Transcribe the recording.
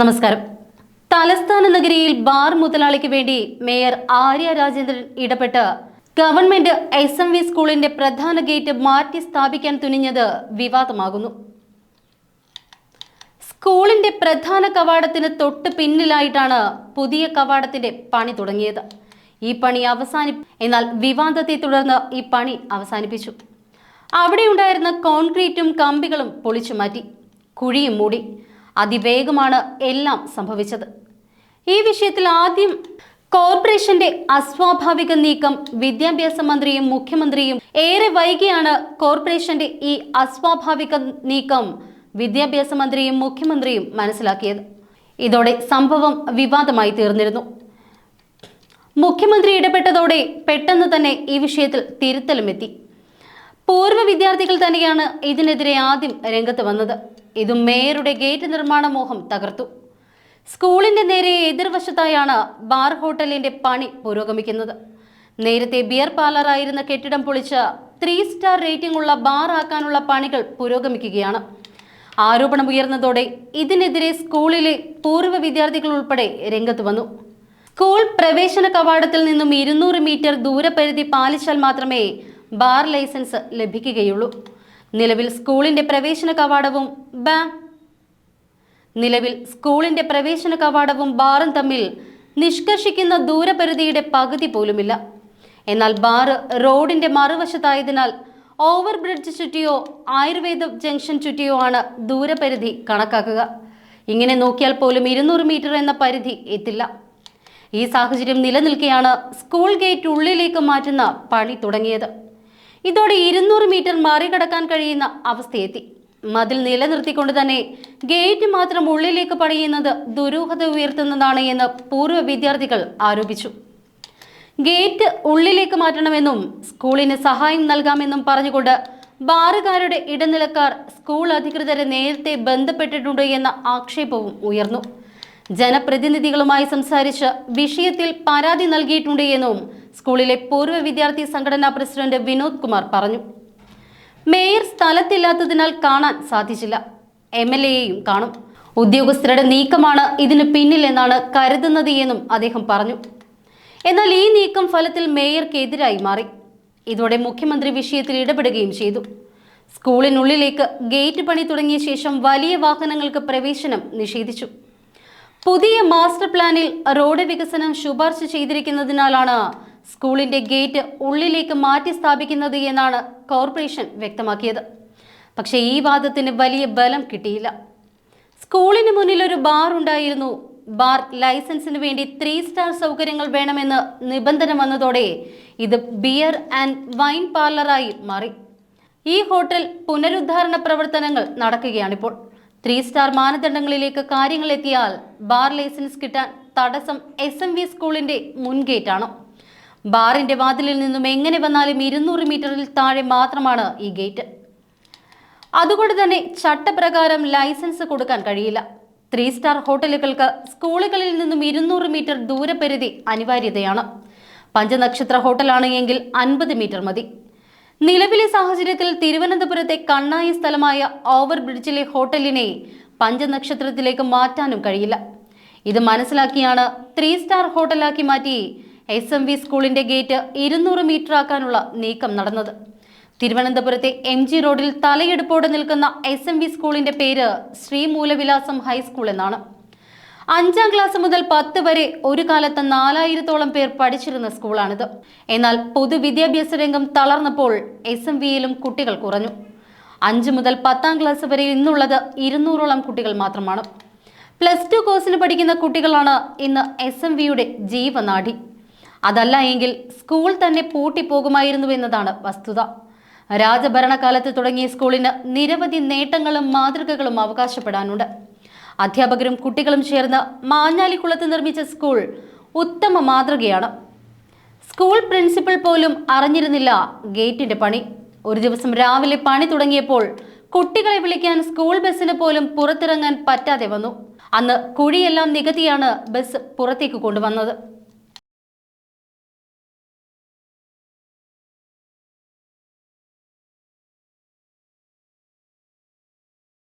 നമസ്കാരം. തലസ്ഥാന നഗരിയിൽ ബാർ മുതലാളിക്ക് വേണ്ടി മേയർ ആര്യ രാജേന്ദ്രൻ ഇടപെട്ട് ഗവൺമെന്റ് എസ് എം വി സ്കൂളിന്റെ പ്രധാന ഗേറ്റ് മാറ്റി സ്ഥാപിക്കാൻ തുനിഞ്ഞത് വിവാദമാകുന്നു. സ്കൂളിന്റെ പ്രധാന കവാടത്തിന് തൊട്ട് പിന്നിലായിട്ടാണ് പുതിയ കവാടത്തിന്റെ പണി തുടങ്ങിയത്. ഈ പണി അവസാനി എന്നാൽ വിവാദത്തെ തുടർന്ന് ഈ പണി അവസാനിപ്പിച്ചു. അവിടെയുണ്ടായിരുന്ന കോൺക്രീറ്റും കമ്പികളും പൊളിച്ചു മാറ്റി. കുഴിയും മൂടി. അതിവേഗമാണ് എല്ലാം സംഭവിച്ചത്. ഈ വിഷയത്തിൽ ആദ്യം കോർപ്പറേഷന്റെ അസ്വാഭാവിക നീക്കം വിദ്യാഭ്യാസ മന്ത്രിയും മുഖ്യമന്ത്രിയും ഏറെ വൈകിയാണ് കോർപ്പറേഷന്റെ ഈ അസ്വാഭാവിക നീക്കം വിദ്യാഭ്യാസ മന്ത്രിയും മുഖ്യമന്ത്രിയും മനസ്സിലാക്കിയത്. ഇതോടെ സംഭവം വിവാദമായി തീർന്നിരുന്നു. മുഖ്യമന്ത്രി ഇടപെട്ടതോടെ പെട്ടെന്ന് തന്നെ ഈ വിഷയത്തിൽ തിരുത്തലുമെത്തി. പൂർവ വിദ്യാർത്ഥികൾ തന്നെയാണ് ഇതിനെതിരെ ആദ്യം രംഗത്ത് വന്നത്. ഇത് മേയറുടെ ഗേറ്റ് നിർമ്മാണ മോഹം തകർത്തു. സ്കൂളിന്റെ നേരെ എതിർവശത്തായാണ് ബാർ ഹോട്ടലിന്റെ പണി പുരോഗമിക്കുന്നത്. നേരത്തെ ബിയർ പാർലറായിരുന്ന കെട്ടിടം പൊളിച്ച് ത്രീ സ്റ്റാർ റേറ്റിംഗ് ഉള്ള ബാർ ആക്കാനുള്ള പണികൾ പുരോഗമിക്കുകയാണ്. ആരോപണം ഉയർന്നതോടെ ഇതിനെതിരെ സ്കൂളിലെ പൂർവ വിദ്യാർത്ഥികൾ ഉൾപ്പെടെ രംഗത്ത് വന്നു. സ്കൂൾ പ്രവേശന കവാടത്തിൽ നിന്നും ഇരുന്നൂറ് മീറ്റർ ദൂരപരിധി പാലിച്ചാൽ മാത്രമേ ബാർ ലൈസൻസ് ലഭിക്കുകയുള്ളൂ. നിലവിൽ സ്കൂളിന്റെ പ്രവേശന കവാടവും ബാ നിലവിൽ സ്കൂളിന്റെ പ്രവേശന കവാടവും ബാറും തമ്മിൽ നിഷ്കർഷിക്കുന്ന ദൂരപരിധിയുടെ പകുതി പോലുമില്ല. എന്നാൽ ബാർ റോഡിന്റെ മറുവശത്തായതിനാൽ ഓവർ ബ്രിഡ്ജ് ചുറ്റിയോ ആയുർവേദ ജംഗ്ഷൻ ചുറ്റിയോ ആണ് ദൂരപരിധി കണക്കാക്കുക. ഇങ്ങനെ നോക്കിയാൽ പോലും ഇരുന്നൂറ് മീറ്റർ എന്ന പരിധി എത്തില്ല. ഈ സാഹചര്യം നിലനിൽക്കെയാണ് സ്കൂൾ ഗേറ്റ് ഉള്ളിലേക്ക് മാറ്റുന്ന പണി തുടങ്ങിയത്. ഇതോടെ ഇരുന്നൂറ് മീറ്റർ മറികടക്കാൻ കഴിയുന്ന അവസ്ഥയെത്തി. മതിൽ നിലനിർത്തിക്കൊണ്ട് തന്നെ ഗേറ്റ് മാത്രം ഉള്ളിലേക്ക് പണിയുന്നത് ദുരൂഹത ഉയർത്തുന്നതാണ് എന്ന് പൂർവ വിദ്യാർത്ഥികൾ ആരോപിച്ചു. ഗേറ്റ് ഉള്ളിലേക്ക് മാറ്റണമെന്നും സ്കൂളിന് സഹായം നൽകാമെന്നും പറഞ്ഞുകൊണ്ട് ബാറുകാരുടെ ഇടനിലക്കാർ സ്കൂൾ അധികൃതരെ നേരത്തെ ബന്ധപ്പെട്ടിട്ടുണ്ട് എന്ന ആക്ഷേപവും ഉയർന്നു. ജനപ്രതിനിധികളുമായി സംസാരിച്ച് വിഷയത്തിൽ പരാതി നൽകിയിട്ടുണ്ട് എന്നും സ്കൂളിലെ പൂർവ വിദ്യാർത്ഥി സംഘടനാ പ്രസിഡന്റ് വിനോദ് കുമാർ പറഞ്ഞു. മേയർ സ്ഥലത്തില്ലാത്തതിനാൽ കാണാൻ സാധിച്ചില്ല. എം എൽ എയെയും കാണും. ഉദ്യോഗസ്ഥരുടെ നീക്കമാണ് ഇതിന് പിന്നിലെന്നാണ് കരുതുന്നത് എന്നും അദ്ദേഹം പറഞ്ഞു. എന്നാൽ ഈ നീക്കം ഫലത്തിൽ മേയർക്കെതിരായി മാറി. ഇതോടെ മുഖ്യമന്ത്രി വിഷയത്തിൽ ഇടപെടുകയും ചെയ്തു. സ്കൂളിനുള്ളിലേക്ക് ഗേറ്റ് പണി തുടങ്ങിയ ശേഷം വലിയ വാഹനങ്ങൾക്ക് പ്രവേശനം നിഷേധിച്ചു. പുതിയ മാസ്റ്റർ പ്ലാനിൽ റോഡ് വികസനം ശുപാർശ ചെയ്തിരിക്കുന്നതിനാലാണ് സ്കൂളിന്റെ ഗേറ്റ് ഉള്ളിലേക്ക് മാറ്റി സ്ഥാപിക്കുന്നത് എന്നാണ് കോർപ്പറേഷൻ വ്യക്തമാക്കിയത്. പക്ഷേ ഈ വാദത്തിന് വലിയ ബലം കിട്ടിയില്ല. സ്കൂളിന് മുന്നിൽ ഒരു ബാർ ഉണ്ടായിരുന്നു. ബാർ ലൈസൻസിന് വേണ്ടി ത്രീ സ്റ്റാർ സൗകര്യങ്ങൾ വേണമെന്ന് നിബന്ധന വന്നതോടെ ഇത് ബിയർ ആൻഡ് വൈൻ പാർലറായി മാറി. ഈ ഹോട്ടൽ പുനരുദ്ധാരണ പ്രവർത്തനങ്ങൾ നടക്കുകയാണിപ്പോൾ. ത്രീ സ്റ്റാർ മാനദണ്ഡങ്ങളിലേക്ക് കാര്യങ്ങൾ എത്തിയാൽ ബാർ ലൈസൻസ് കിട്ടാൻ തടസ്സം എസ് എം വി സ്കൂളിന്റെ മുൻഗേറ്റാണ്. ബാറിന്റെ വാതിലിൽ നിന്നും എങ്ങനെ വന്നാലും ഇരുന്നൂറ് മീറ്ററിൽ താഴെ മാത്രമാണ് ഈ ഗേറ്റ്. അതുകൊണ്ട് തന്നെ ചട്ടപ്രകാരം ലൈസൻസ് കൊടുക്കാൻ കഴിയില്ല. ത്രീ സ്റ്റാർ ഹോട്ടലുകൾക്ക് സ്കൂളുകളിൽ നിന്നും ഇരുന്നൂറ് മീറ്റർ ദൂരപരിധി അനിവാര്യതയാണ്. പഞ്ചനക്ഷത്ര ഹോട്ടലാണ് എങ്കിൽ അൻപത് മീറ്റർ മതി. നിലവിലെ സാഹചര്യത്തിൽ തിരുവനന്തപുരത്തെ കണ്ണായ സ്ഥലമായ ഓവർ ബ്രിഡ്ജിലെ ഹോട്ടലിനെ പഞ്ചനക്ഷത്രത്തിലേക്ക് മാറ്റാനും കഴിയില്ല. ഇത് മനസ്സിലാക്കിയാണ് ത്രീ സ്റ്റാർ ഹോട്ടലാക്കി മാറ്റി എസ് എം വി സ്കൂളിന്റെ ഗേറ്റ് ഇരുന്നൂറ് മീറ്റർ ആക്കാനുള്ള നീക്കം നടന്നത്. തിരുവനന്തപുരത്തെ എം ജി റോഡിൽ തലയെടുപ്പോടെ നിൽക്കുന്ന എസ് എം വി സ്കൂളിന്റെ പേര് ശ്രീമൂലവിലാസം ഹൈസ്കൂൾ എന്നാണ്. അഞ്ചാം ക്ലാസ് മുതൽ പത്ത് വരെ ഒരു കാലത്ത് നാലായിരത്തോളം പേർ പഠിച്ചിരുന്ന സ്കൂളാണിത്. എന്നാൽ പൊതുവിദ്യാഭ്യാസ രംഗം തളർന്നപ്പോൾ എസ് എം വിയിലും കുട്ടികൾ കുറഞ്ഞു. അഞ്ച് മുതൽ പത്താം ക്ലാസ് വരെ ഇന്നുള്ളത് ഇരുന്നൂറോളം കുട്ടികൾ മാത്രമാണ്. പ്ലസ് ടു കോഴ്സിന് പഠിക്കുന്ന കുട്ടികളാണ് ഇന്ന് എസ് എം വിയുടെ ജീവനാഡി അതല്ല എങ്കിൽ സ്കൂൾ തന്നെ പൂട്ടിപ്പോകുമായിരുന്നു എന്നതാണ് വസ്തുത. രാജഭരണകാലത്ത് തുടങ്ങിയ സ്കൂളിന് നിരവധി നേട്ടങ്ങളും മാതൃകകളും അവകാശപ്പെടാനുണ്ട്. അധ്യാപകരും കുട്ടികളും ചേർന്ന് മാഞ്ഞാലിക്കുളത്ത് നിർമ്മിച്ച സ്കൂൾ ഉത്തമ മാതൃകയാണ്. സ്കൂൾ പ്രിൻസിപ്പൽ പോലും അറിഞ്ഞിരുന്നില്ല ഗേറ്റിന്റെ പണി. ഒരു ദിവസം രാവിലെ പണി തുടങ്ങിയപ്പോൾ കുട്ടികളെ വിളിക്കാൻ സ്കൂൾ ബസ്സിന് പോലും പുറത്തിറങ്ങാൻ പറ്റാതെ വന്നു. അന്ന് കുഴിയെല്ലാം നികത്തിയാണ് ബസ് പുറത്തേക്ക് കൊണ്ടുവന്നത്.